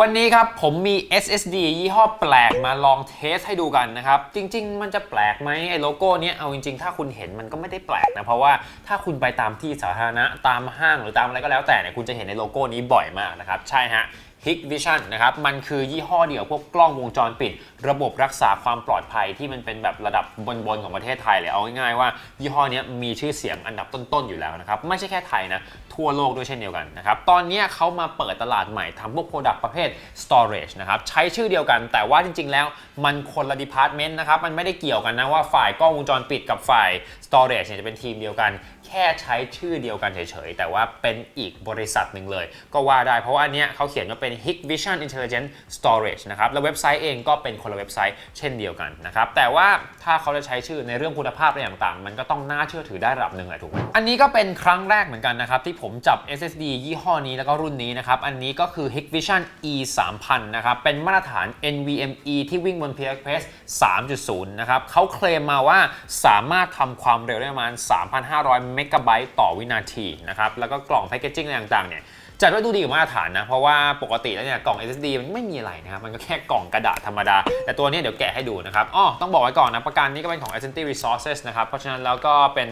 วันนี้ครับผมมี SSD ยี่ห้อแปลกมาลองเทสให้ดูกันนะครับ จริง ๆ มันจะแปลกไหมไอ้โลโก้เนี้ยเอาจริง ๆ ถ้าคุณเห็นมันก็ไม่ได้แปลกนะ เพราะว่าถ้าคุณไปตามที่สาธารณะตามห้างหรือตามอะไรก็แล้วแต่เนี่ยคุณจะเห็นในโลโก้นี้บ่อยมากนะครับ ใช่ฮะ Hikvision นะครับ มันคือยี่ห้อเดียวพวกกล้องวงจรปิด ระบบรักษาความปลอดภัยที่มันเป็นแบบระดับบนๆของประเทศไทยเลย เอาง่ายๆว่ายี่ห้อนี้มีชื่อเสียงอันดับต้นๆอยู่แล้วนะครับ ไม่ใช่แค่ไทยนะ ทั่วโลกด้วยเช่นเดียวกันนะครับ ตอนนี้เขามาเปิดตลาดใหม่ทำพวก Product ประเภท Storage นะครับ ใช้ชื่อเดียวกัน แต่ว่าจริง ๆ แล้วมันคนละ Department นะครับ มันไม่ได้เกี่ยวกันนะว่าฝ่ายกล้องวงจรปิดกับฝ่าย Storage เนี่ยจะเป็นทีมเดียวกัน แค่ใช้ชื่อเดียวกันเฉยๆ แต่ว่าเป็นอีกบริษัทหนึ่งเลย ก็ว่าได้เพราะว่าอันเนี้ยเขาเขียนว่าเป็น Hikvision Intelligent Storage นะครับ แล้วเว็บไซต์เองก็เป็นคนละเว็บไซต์เช่นเดียวกันนะครับ แต่ว่าถ้าเขาจะใช้ชื่อในเรื่องคุณภาพอะไรต่างๆ มันก็ต้องน่าเชื่อถือได้ระดับหนึ่งแหละถูกไหมอันนี้ก็เป็นครั้งแรกเหมือนกันนะครับที่ผมจับ SSD ยี่ห้อนี้แล้วก็รุ่นนี้นะครับ อันนี้ก็คือ Hikvision E 3000นะครับ เป็นมาตรฐาน NVMe ที่วิ่งบน PCIe 3.0 นะครับเขาเคลมมาว่าสามารถทำความเร็วได้ประมาณ 3,500เมกะไบต์ต่อวินาทีนะครับ แล้วก็กล่องแพคเกจิ้งอะไรต่างๆเนี่ยจัดว่าดูดีกว่ามาตรฐานนะ เพราะว่าปกติแล้วเนี่ยกล่อง SSD มันไม่มีอะไรนะครับ มันก็แค่กล่องกระดาษธรรมดา แต่ตัวนี้เดี๋ยวแกะให้ดูนะครับอ้อต้องบอกไว้ก่อนนะ ประกันนี้ก็เป็นของ a s c e n t y Resources นะครับ เพราะฉะนั้นแล้วก็เป็น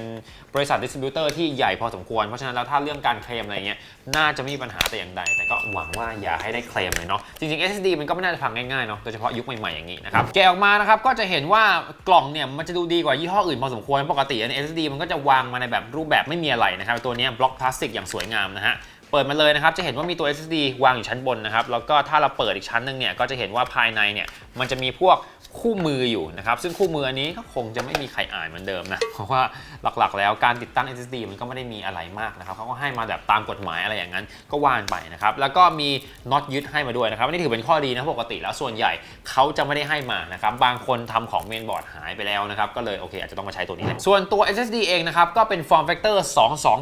บริษัทดิสติบิวเตอร์ที่ใหญ่พอสมควร เพราะฉะนั้นแล้วถ้าเรื่องการเคลมอะไรเงี้ยน่าจะไม่มีปัญหาแต่อย่างใด แต่ก็หวังว่าอย่าให้ได้เคลมเลยเนาะจริงๆ SSD มันก็ไม่น่าจะพังง่ายๆเนาะโดยเฉพาะยุคใหม่ๆอย่างนี้นะครับแกะออกมานะครับก็จะเห็นว่ากล่องเนี่ยมันจะดูดีกว่ายี่ห้ออื่นพอสมควรปกติอัน SSD มันก็จะวางมาในแบบรูปแบบไม่มีอะไรนะครับตัวนี้บล็อกพลาสติกอย่างสวยงามนะฮะเปิดมาเลยนะครับจะเห็นว่ามีตัว SSD วางอยู่ชั้นบนนะครับแล้วก็ถ้าเราเปิดอีกชั้นหนึ่งเนี่ยก็จะเห็นว่าภายในเนี่ยมันจะมีพวก คู่มืออยู่นะครับ ซึ่งคู่มืออันนี้ก็คงจะไม่มีใครอ่านเหมือนเดิมนะ เพราะว่าหลักๆ แล้วการติดตั้ง SSD มันก็ไม่ได้มีอะไรมากนะครับเขาก็ให้มาแบบตามกฎหมายอะไรอย่างนั้นก็ว่านไปนะครับ แล้วก็มีน็อตยึดให้มาด้วยนะครับอันนี่ถือเป็นข้อดีนะปกติแล้วส่วนใหญ่เขาจะไม่ได้ให้มานะครับ บางคนทำของเมนบอร์ดหายไปแล้วนะครับ ก็เลยโอเคอาจจะต้องมาใช้ตัวนี้แหละส่วนตัว SSD เองนะครับก็เป็น form factor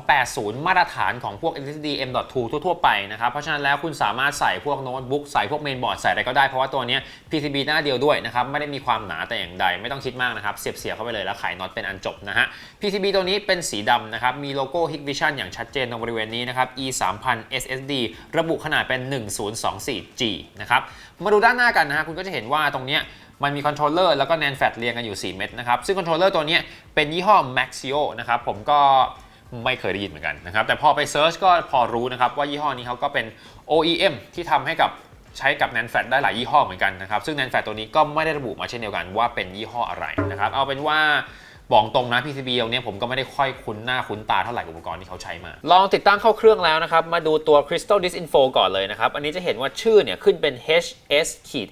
2280 มาตรฐานของพวก SSD M.2 ทั่วๆไปนะครับ เพราะฉะนั้นแล้วคุณสามารถใส่พวกโน้ตบุ๊กใส่พวกเมนบอร์ดใส่อะไรก็ได้เพราะว่าตัวนี้ PCB หน้าเดียวด้วยนะครับไม่ได้มีความหนาแต่อย่างใด ไม่ต้องคิดมากนะครับ เสียบๆเข้าไปเลยแล้วไขน็อตเป็นอันจบนะฮะ PCB ตัวนี้เป็นสีดำนะครับ มีโลโก้ Hikvision อย่างชัดเจนตรงบริเวณนี้นะครับ E 3 0 0 SSD ระบุขนาดเป็น 1024G นะครับ มาดูด้านหน้ากันนะฮะคุณก็จะเห็นว่าตรงเนี้ยมันมีคอนโทรลเลอร์แล้วก็ NAND flash เรียงกันอยู่ 4 เม็ดนะครับ ซึ่งคอนโทรลเลอร์ตัวนี้เป็นยี่ห้อ Maxio นะครับ ผมก็ไม่เคยได้ยินเหมือนกันนะครับ แต่พอไปเซิร์ชก็พอรู้นะครับว่ายี่ห้อนี้เขาก็เป็น OEM ที่ทำให้กับ ใช้กับ NAND flash ได้หลายยี่ห้อเหมือนกันนะครับ ซึ่ง NAND flash ตัวนี้ก็ไม่ได้ระบุมาเช่นเดียวกันว่าเป็นยี่ห้ออะไรนะครับ เอาเป็นว่าบอกตรงนะ PCB ตรงเนี้ผมก็ไม่ได้ค่อยคุ้นหน้าคุ้นตาเท่าไหร่อุปกรณ์ที่เขาใช้มา ลองติดตั้งเข้าเครื่องแล้วนะครับ มาดูตัว Crystal Disk Info ก่อนเลยนะครับ อันนี้จะเห็นว่าชื่อเนี่ยขึ้นเป็น HS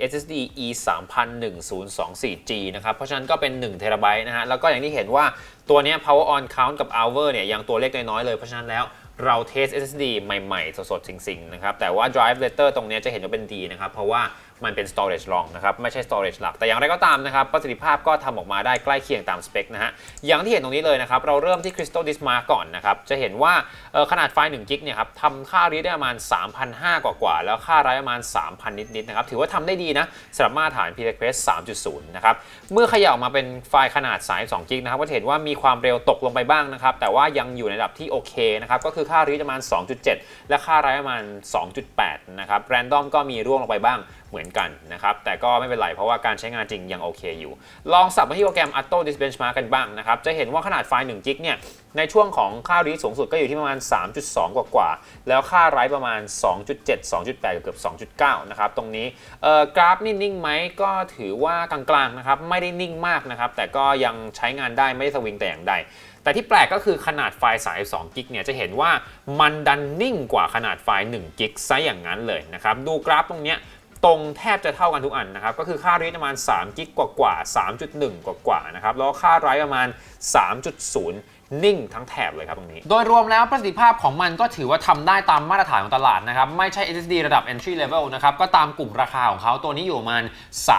SSD E 3 0 1 0 2 4 G นะครับ เพราะฉะนั้นก็เป็น1เทราไบต์นะฮะ แล้วก็อย่างที่เห็นว่าตัวเนี้ย power on count กับ hour เนี่ยยังตัวเลขน้อยๆเลย เพราะฉะนั้นแล้ว เราเทส SSD ใหม่ ๆ สดๆ สิงๆ นะครับ แต่ว่า drive letter ตรงนี้จะเห็นว่าเป็นดีนะครับ เพราะว่า มันเป็น storage rong นะครับไม่ใช่ storage หลัก แต่อย่างไรก็ตามนะครับประสิทธิภาพก็ทำออกมาได้ใกล้เคียงตามสเปคนะฮะอย่างที่เห็นตรงนี้เลยนะครับเราเริ่มที่ Crystal Disk Mark ก่อนนะครับจะเห็นว่าขนาดไฟล์1กิกเนี่ยครับทำค่า read ได้ประมาณ 3,500 กว่าๆแล้วค่า write ประมาณ 3,000 นิดๆนะครับถือว่าทำได้ดีนะสำหรับมาตรฐาน PCIe 3.0 นะครับเมื่อขยับออกมาเป็นไฟล์ขนาด32กิกนะครับก็จะเห็นว่ามีความเร็วตกลงไปบ้างนะครับแต่ว่ายังอยู่ในระดับที่โอเคนะครับก็คือค่า read ประมาณ 2.7 และค่า write ประมาณ 2.8 นะครับ random ก็มีร่วงลงไปบ้าง เหมือนกันนะครับ แต่ก็ไม่เป็นไรเพราะว่าการใช้งานจริงยังโอเคอยู่ ลองสับมาที่โปรแกรม Atto d i s Benchmark กันบ้างนะครับ จะเห็นว่าขนาดไฟล์1 g ิกเนี่ย ในช่วงของค่า read สูงสุดก็อยู่ที่ประมาณ 3.2 กว่ากว่าๆแล้วค่า write ประมาณ 2.7 2.8 เกือบ 2.9 นะครับ ตรงนี้กราฟนี่นิ่งไหมก็ถือว่ากลางๆนะครับ ไม่ได้นิ่งมากนะครับ แต่ก็ยังใช้งานได้ไม่ได้สวิงแต่อย่างใดแต่ที่แปลกก็คือขนาดไฟล์ 32 กิกเนี่ยจะเห็นว่ามันดันนิ่งกว่าขนาดไฟล์ 1 กิกซะอย่างนั้นเลยนะครับ ดูกราฟตรงเนี้ย ตรงแทบจะเท่ากันทุกอันนะครับ ก็คือค่ารีทประมาณ3กิกกว่ากว่า3.1 กว่ากว่านะครับ แล้วค่าไรประมาณ 3.0 นิ่งทั้งแถบเลยครับตรงนี้ โดยรวมแล้วประสิทธิภาพของมันก็ถือว่าทำได้ตามมาตรฐานของตลาดนะครับ ไม่ใช่ SSD ระดับ entry level นะครับ ก็ตามกลุ่มราคาของเขาตัวนี้อยู่ประมาณ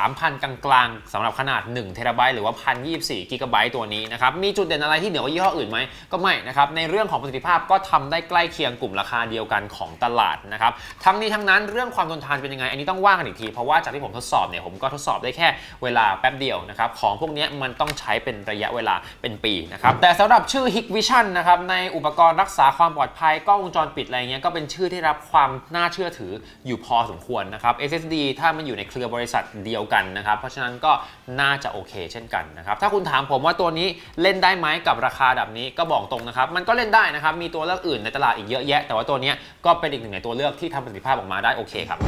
3,000 กลางๆสำหรับขนาด1เทราไบต์หรือว่า 1,024กิกะไบต์ตัวนี้นะครับ มีจุดเด่นอะไรที่เหนือกว่ายี่ห้ออื่นไหม ก็ไม่นะครับ ในเรื่องของประสิทธิภาพก็ทำได้ใกล้เคียงกลุ่มราคาเดียวกันของตลาดนะครับ ทั้งนี้ทั้งนั้นเรื่องความทนทานเป็นยังไง อันนี้ต้องว่ากันอีกที เพราะว่าจากที่ผมทดสอบเนี่ยผมก็ทดสอบได้แค่เวลาแป๊บเดียวนะครับ ของพวกนี้มันต้องใช้เป็นระยะเวลาเป็นปีนะครับ แต่สำหรับชื่อชื่อ Hikvision นะครับ ในอุปกรณ์รักษาความปลอดภัยกล้องวงจรปิดอะไรเงี้ยก็เป็นชื่อที่รับความน่าเชื่อถืออยู่พอสมควรนะครับ SSD ถ้ามันอยู่ในเครือบริษัทเดียวกันนะครับ เพราะฉะนั้นก็น่าจะโอเคเช่นกันนะครับ ถ้าคุณถามผมว่าตัวนี้เล่นได้ไหมกับราคาแบบนี้ก็บอกตรงนะครับ มันก็เล่นได้นะครับ มีตัวเลือกอื่นในตลาดอีกเยอะแยะ แต่ว่าตัวนี้ก็เป็นอีกหนึ่งในตัวเลือกที่ทำประสิทธิภาพออกมาได้โอเคครับ